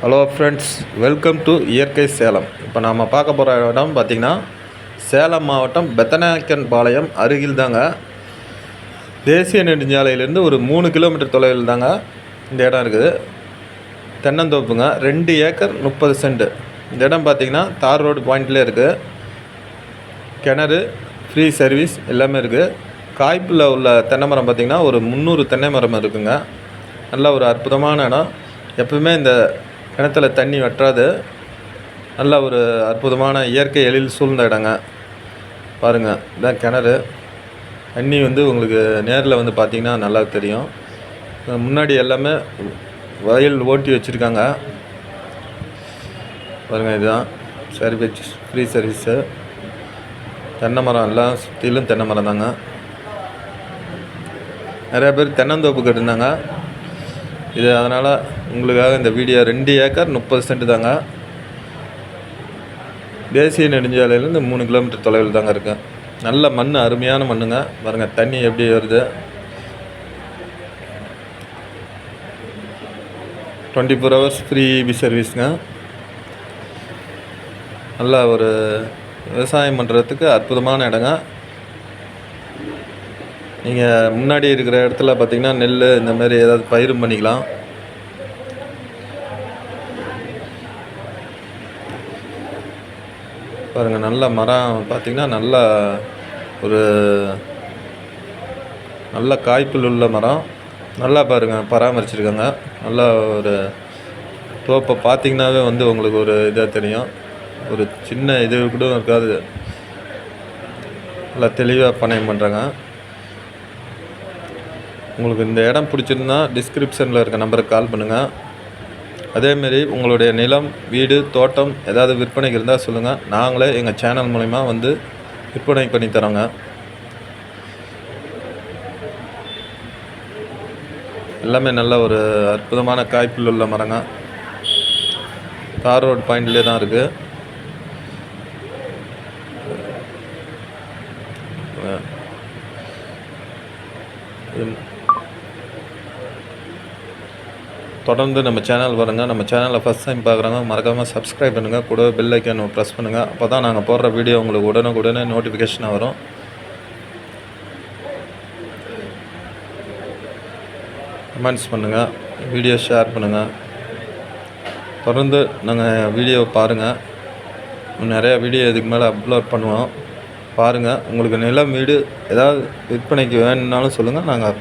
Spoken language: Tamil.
ஹலோ ஃப்ரெண்ட்ஸ் வெல்கம் டு இயற்கை சேலம். இப்போ நாம் பார்க்க போகிற இடம் பார்த்திங்கன்னா சேலம் மாவட்டம் பெத்தனாக்கன் பாளையம் அருகில் தாங்க தேசிய நெடுஞ்சாலையிலேருந்து ஒரு மூணு கிலோமீட்டர் தொலைவில் தாங்க இந்த இடம் இருக்குது. தென்னந்தோப்புங்க. ரெண்டு ஏக்கர் முப்பது சென்ட். இந்த இடம் பார்த்திங்கன்னா தார் ரோடு பாயிண்ட்லேயே இருக்குது கிணறு ஃப்ரீ சர்வீஸ் எல்லாமே இருக்குது காய்ப்பில் உள்ள தென்னை மரம் பார்த்திங்கன்னா ஒரு முந்நூறு தென்னை மரம் இருக்குங்க. நல்ல ஒரு அற்புதமான இடம். எப்பவுமே இந்த கிணத்துல தண்ணி வற்றாது. நல்ல ஒரு அற்புதமான இயற்கை எழில் சூழ்ந்த இடங்க. பாருங்கள் இதான் கிணறு. தண்ணி வந்து உங்களுக்கு நேரில் வந்து பார்த்தீங்கன்னா நல்லா தெரியும். முன்னாடி எல்லாமே வயல் ஓட்டி வச்சுருக்காங்க. பாருங்கள் இதுதான். சர்வீஸ் ஃப்ரீ சர்வீஸு தென்னை மரம் எல்லாம் சுற்றிலும் தென்னை மரம் தாங்க. நிறைய பேர் தென்னந்தோப்பு கட்டிருந்தாங்க. இது அதனால் உங்களுக்காக இந்த வீடியோ ரெண்டு ஏக்கர் முப்பது சென்ட் தாங்க. தேசிய நெடுஞ்சாலையிலேருந்து மூணு கிலோமீட்டர் தொலைவில் தாங்க இருக்கு. நல்ல மண் அருமையான மண்ணுங்க. பாருங்கள் தண்ணி எப்படி வருது? Twenty four hours free EB சர்வீஸுங்க நல்ல ஒரு விவசாயம் பண்ணுறதுக்கு அற்புதமான இடங்க. நீங்கள் முன்னாடி இருக்கிற இடத்துல பார்த்தீங்கன்னா நெல் இந்த மாதிரி ஏதாவது பயிரும் பண்ணிக்கலாம். பாருங்கள் நல்ல மரம் பார்த்தீங்கன்னா நல்ல ஒரு நல்ல காய்ப்பில் உள்ள மரம். நல்லா பாருங்கள் பராமரிச்சிருக்காங்க. நல்ல ஒரு தோப்பை பார்த்திங்கனாவே வந்து உங்களுக்கு ஒரு இதாக தெரியும். ஒரு சின்ன இது கூட இருக்காது. நல்லா தெளிவாக பணம் பண்ணுறாங்க உங்களுக்கு இந்த இடம் பிடிச்சிருந்தா டிஸ்கிரிப்ஷனில் இருக்க நம்பருக்கு கால் பண்ணுங்கள் அதேமாரி உங்களுடைய நிலம் வீடு தோட்டம் ஏதாவது விற்பனைக்கு இருந்தால் சொல்லுங்கள் நாங்களே எங்கள் சேனல் மூலிமா வந்து விற்பனை பண்ணி தரோங்க. எல்லாமே நல்ல ஒரு அற்புதமான காய்ப்பில் உள்ள மரங்க. தார் ரோடு பாயிண்ட்லேயே தான் இருக்குது தொடர்ந்து நம்ம சேனல் வருங்க. நம்ம சேனலை ஃபஸ்ட் டைம் பார்க்குறவங்க மறக்காமல் சப்ஸ்கிரைப் பண்ணுங்கள் கூட பெல் ஐக்கன் ப்ரெஸ் பண்ணுங்கள் அப்போ தான் நாங்கள் போடுற வீடியோ உங்களுக்கு உடனுக்குடனே நோட்டிஃபிகேஷனாக வரும். கமெண்ட்ஸ் பண்ணுங்கள் வீடியோ ஷேர் பண்ணுங்கள் தொடர்ந்து நாங்கள் வீடியோ பாருங்கள் நிறையா வீடியோ இதுக்கு மேலே அப்லோட் பண்ணுவோம். பாருங்கள் உங்களுக்கு நிலம் வீடு ஏதாவது விற்பனைக்கு வேணும்னாலும் சொல்லுங்கள் நாங்கள்